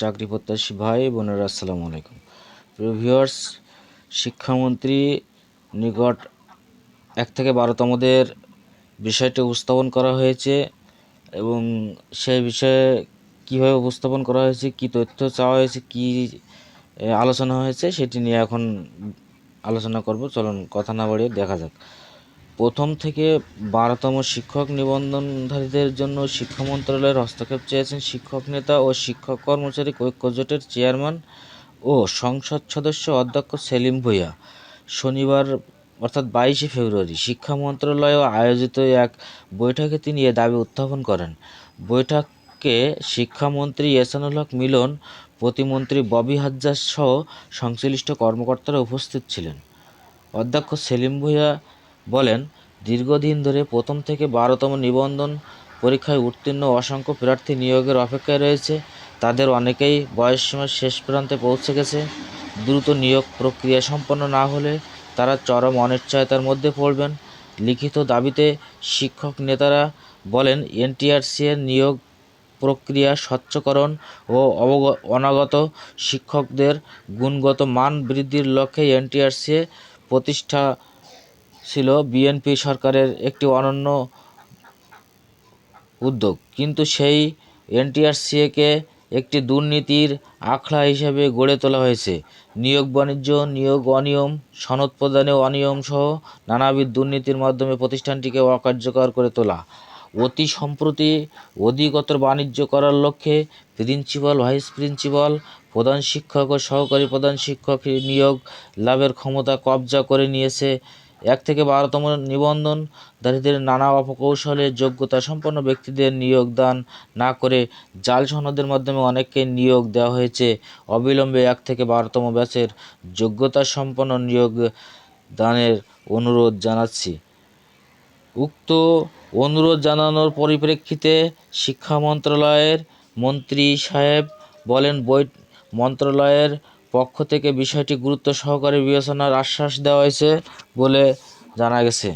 চাকরি প্রত্যাশী ভাই বোনেরা, আসসালামু আলাইকুম। প্রিয় ভিউয়ার্স, শিক্ষামন্ত্রী নিকট এক থেকে বারোতমদের বিষয়টি উপস্থাপন করা হয়েছে এবং সেই বিষয়ে কীভাবে উপস্থাপন করা হয়েছে, কী তথ্য চাওয়া হয়েছে, কী আলোচনা হয়েছে, সেটি নিয়ে এখন আলোচনা করব। চলুন, কথা না বাড়িয়ে দেখা যাক। প্রথম থেকে বারোতম শিক্ষক নিবন্ধনধারীদের জন্য শিক্ষা মন্ত্রণালয়ের হস্তক্ষেপ চেয়েছেন শিক্ষক নেতা ও শিক্ষক কর্মচারী ঐক্য জোটের চেয়ারম্যান ও সংসদ সদস্য অধ্যক্ষ সেলিম ভূঁইয়া। শনিবার, অর্থাৎ বাইশে ফেব্রুয়ারি, শিক্ষা মন্ত্রণালয়ে আয়োজিত এক বৈঠকে তিনি এ দাবি উত্থাপন করেন। বৈঠকে শিক্ষামন্ত্রী এসানুল হক মিলন, প্রতিমন্ত্রী ববি হাজ্জাজ সহ সংশ্লিষ্ট কর্মকর্তারা উপস্থিত ছিলেন। অধ্যক্ষ সেলিম ভূঁইয়া বলেন, দীর্ঘদিন ধরে প্রথম থেকে বারোতম নিবন্ধন পরীক্ষায় উত্তীর্ণ অসংখ্য প্রার্থী নিয়োগের অপেক্ষায় রয়েছে। তাদের অনেকেই বয়সসীমার শেষ প্রান্তে পৌঁছে গেছে। দ্রুত নিয়োগ প্রক্রিয়া সম্পন্ন না হলে তারা চরম অনিশ্চয়তার মধ্যে পড়বেন। লিখিত দাবিতে শিক্ষক নেতারা বলেন, এনটিআরসি এর নিয়োগ প্রক্রিয়া স্বচ্ছকরণ ও অনাগত শিক্ষকদের গুণগত মান বৃদ্ধির লক্ষ্যে এনটিআরসি প্রতিষ্ঠা ছিল বিএনপি সরকারের একটি অনন্য উদ্যোগ। কিন্তু সেই এনটিআরসিএকে একটি দুর্নীতির আখড়া হিসেবে গড়ে তোলা হয়েছে। নিয়োগ বাণিজ্য, নিয়োগ অনিয়ম, সনদ প্রদানে অনিয়ম সহ নানাবিধ দুর্নীতির মাধ্যমে প্রতিষ্ঠানটিকে অকার্যকর করে তোলা। অতি সম্প্রতি অধিকতর বাণিজ্য করার লক্ষ্যে প্রিন্সিপাল, ভাইস প্রিন্সিপাল, প্রধান শিক্ষক ও সহকারী প্রধান শিক্ষক নিয়োগ লাভের ক্ষমতা কবজা করে নিয়েছে এক থেকে বারোতম নিবন্ধন নিবন্ধনধারীদের নানা অপকৌশলে যোগ্যতা সম্পন্ন ব্যক্তিদের নিয়োগ দান না করে জাল সনদের মাধ্যমে অনেককে নিয়োগ দেওয়া হয়েছে। অবিলম্বে এক থেকে বারোতম ব্যাচের যোগ্যতা সম্পন্ন নিয়োগ দানের অনুরোধ জানাচ্ছি। উক্ত অনুরোধ জানানোর পরিপ্রেক্ষিতে শিক্ষা মন্ত্রণালয়ের মন্ত্রী সাহেব বলেন বই মন্ত্রণালয়ের পক্ষ থেকে বিষয়টি গুরুত্ব সহকারে বিবেচনার আশ্বাস দেওয়া হয়েছে বলে জানা গেছে।